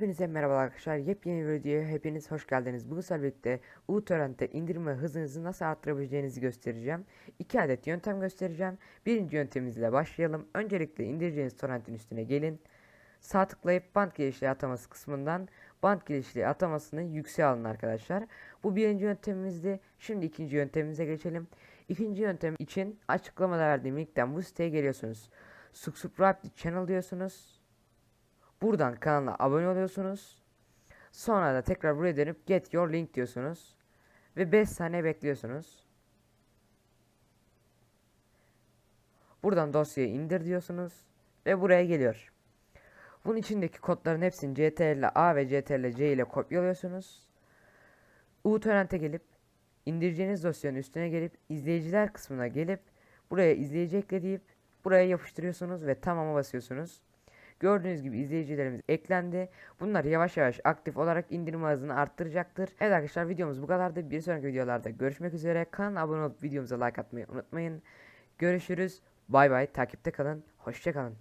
Hepinize merhaba arkadaşlar. Yepyeni bir videoya hepiniz hoş geldiniz. Sizlerle birlikte uTorrent'te indirme hızınızı nasıl arttırabileceğinizi göstereceğim. İki adet yöntem göstereceğim. Birinci yöntemimizle başlayalım. Öncelikle indireceğiniz torrentin üstüne gelin. Sağ tıklayıp band gelişliği ataması kısmından band gelişliği atamasını yükseğe alın arkadaşlar. Bu birinci yöntemimizdi. Şimdi ikinci yöntemimize geçelim. İkinci yöntem için açıklamada verdiğim linkten bu siteye geliyorsunuz. Subscribe channel diyorsunuz. Buradan kanala abone oluyorsunuz. Sonra da tekrar buraya dönüp get your link diyorsunuz. Ve 5 saniye bekliyorsunuz. Buradan dosyayı indir diyorsunuz. Ve buraya geliyor. Bunun içindeki kodların hepsini CTRL A ve CTRL C ile kopyalıyorsunuz. uTorrent'e gelip indireceğiniz dosyanın üstüne gelip izleyiciler kısmına gelip buraya izleyici ekle deyip buraya yapıştırıyorsunuz ve tamama basıyorsunuz. Gördüğünüz gibi izleyicilerimiz eklendi. Bunlar yavaş yavaş aktif olarak indirme hızını arttıracaktır. Evet arkadaşlar videomuz bu kadardı. Bir sonraki videolarda görüşmek üzere. Kanala abone olup videomuza like atmayı unutmayın. Görüşürüz. Bay bay. Takipte kalın. Hoşçakalın.